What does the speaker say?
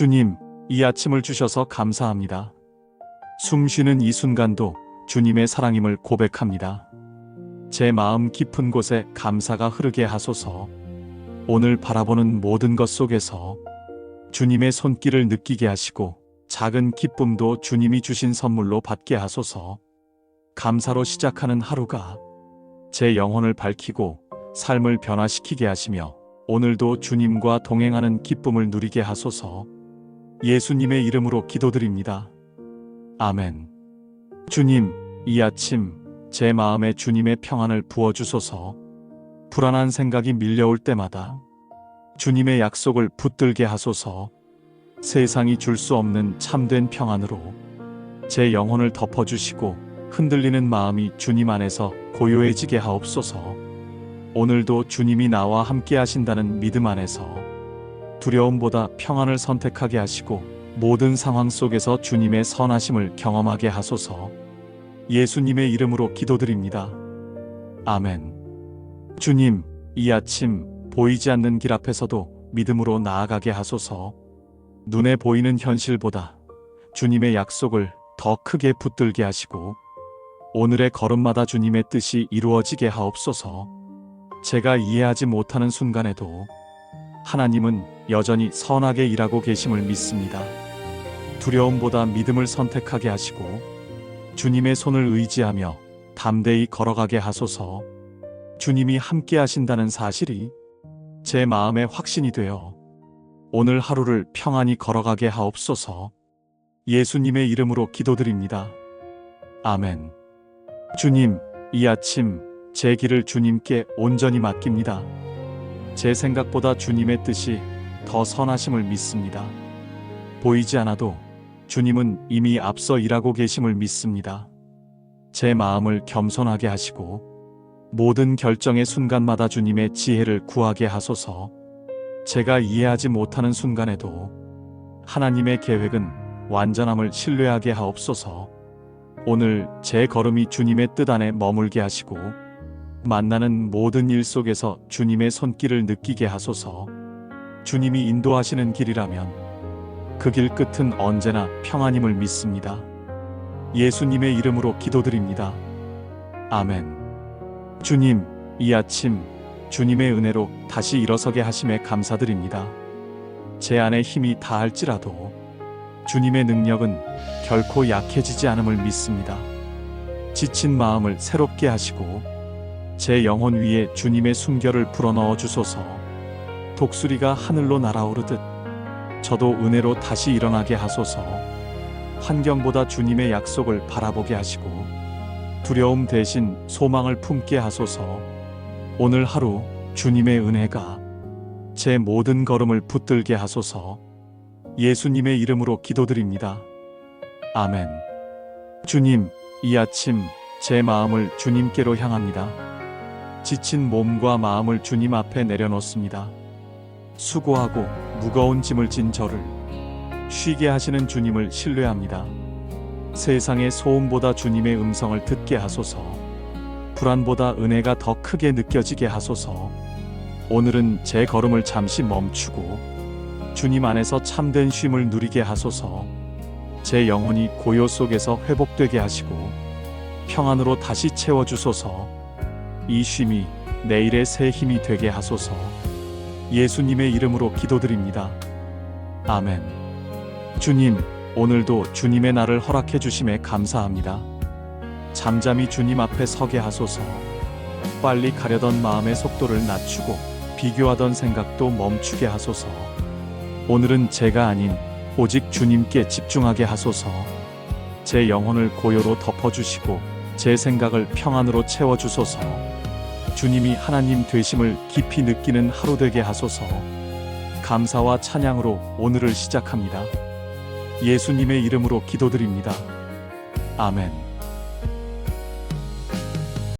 주님, 이 아침을 주셔서 감사합니다. 숨 쉬는 이 순간도 주님의 사랑임을 고백합니다. 제 마음 깊은 곳에 감사가 흐르게 하소서. 오늘 바라보는 모든 것 속에서 주님의 손길을 느끼게 하시고 작은 기쁨도 주님이 주신 선물로 받게 하소서. 감사로 시작하는 하루가 제 영혼을 밝히고 삶을 변화시키게 하시며 오늘도 주님과 동행하는 기쁨을 누리게 하소서. 예수님의 이름으로 기도드립니다. 아멘. 주님, 이 아침 제 마음에 주님의 평안을 부어주소서. 불안한 생각이 밀려올 때마다 주님의 약속을 붙들게 하소서. 세상이 줄 수 없는 참된 평안으로 제 영혼을 덮어주시고 흔들리는 마음이 주님 안에서 고요해지게 하옵소서. 오늘도 주님이 나와 함께 하신다는 믿음 안에서 두려움보다 평안을 선택하게 하시고 모든 상황 속에서 주님의 선하심을 경험하게 하소서. 예수님의 이름으로 기도드립니다. 아멘. 주님, 이 아침 보이지 않는 길 앞에서도 믿음으로 나아가게 하소서. 눈에 보이는 현실보다 주님의 약속을 더 크게 붙들게 하시고 오늘의 걸음마다 주님의 뜻이 이루어지게 하옵소서. 제가 이해하지 못하는 순간에도 하나님은 여전히 선하게 일하고 계심을 믿습니다. 두려움보다 믿음을 선택하게 하시고 주님의 손을 의지하며 담대히 걸어가게 하소서. 주님이 함께 하신다는 사실이 제 마음의 확신이 되어 오늘 하루를 평안히 걸어가게 하옵소서. 예수님의 이름으로 기도드립니다. 아멘. 주님, 이 아침 제 길을 주님께 온전히 맡깁니다. 제 생각보다 주님의 뜻이 더 선하심을 믿습니다. 보이지 않아도 주님은 이미 앞서 일하고 계심을 믿습니다. 제 마음을 겸손하게 하시고 모든 결정의 순간마다 주님의 지혜를 구하게 하소서. 제가 이해하지 못하는 순간에도 하나님의 계획은 완전함을 신뢰하게 하옵소서. 오늘 제 걸음이 주님의 뜻 안에 머물게 하시고 만나는 모든 일 속에서 주님의 손길을 느끼게 하소서. 주님이 인도하시는 길이라면 그 길 끝은 언제나 평안임을 믿습니다. 예수님의 이름으로 기도드립니다. 아멘. 주님, 이 아침 주님의 은혜로 다시 일어서게 하심에 감사드립니다. 제 안에 힘이 다할지라도 주님의 능력은 결코 약해지지 않음을 믿습니다. 지친 마음을 새롭게 하시고 제 영혼 위에 주님의 순결을 불어넣어 주소서. 독수리가 하늘로 날아오르듯 저도 은혜로 다시 일어나게 하소서. 환경보다 주님의 약속을 바라보게 하시고 두려움 대신 소망을 품게 하소서. 오늘 하루 주님의 은혜가 제 모든 걸음을 붙들게 하소서. 예수님의 이름으로 기도드립니다. 아멘. 주님, 이 아침 제 마음을 주님께로 향합니다. 지친 몸과 마음을 주님 앞에 내려놓습니다. 수고하고 무거운 짐을 진 저를 쉬게 하시는 주님을 신뢰합니다. 세상의 소음보다 주님의 음성을 듣게 하소서. 불안보다 은혜가 더 크게 느껴지게 하소서. 오늘은 제 걸음을 잠시 멈추고 주님 안에서 참된 쉼을 누리게 하소서. 제 영혼이 고요 속에서 회복되게 하시고 평안으로 다시 채워 주소서. 이 쉼이 내일의 새 힘이 되게 하소서. 예수님의 이름으로 기도드립니다. 아멘. 주님, 오늘도 주님의 날을 허락해 주심에 감사합니다. 잠잠히 주님 앞에 서게 하소서. 빨리 가려던 마음의 속도를 낮추고 비교하던 생각도 멈추게 하소서. 오늘은 제가 아닌 오직 주님께 집중하게 하소서. 제 영혼을 고요로 덮어주시고 제 생각을 평안으로 채워주소서. 주님이 하나님 되심을 깊이 느끼는 하루 되게 하소서. 감사와 찬양으로 오늘을 시작합니다. 예수님의 이름으로 기도드립니다. 아멘.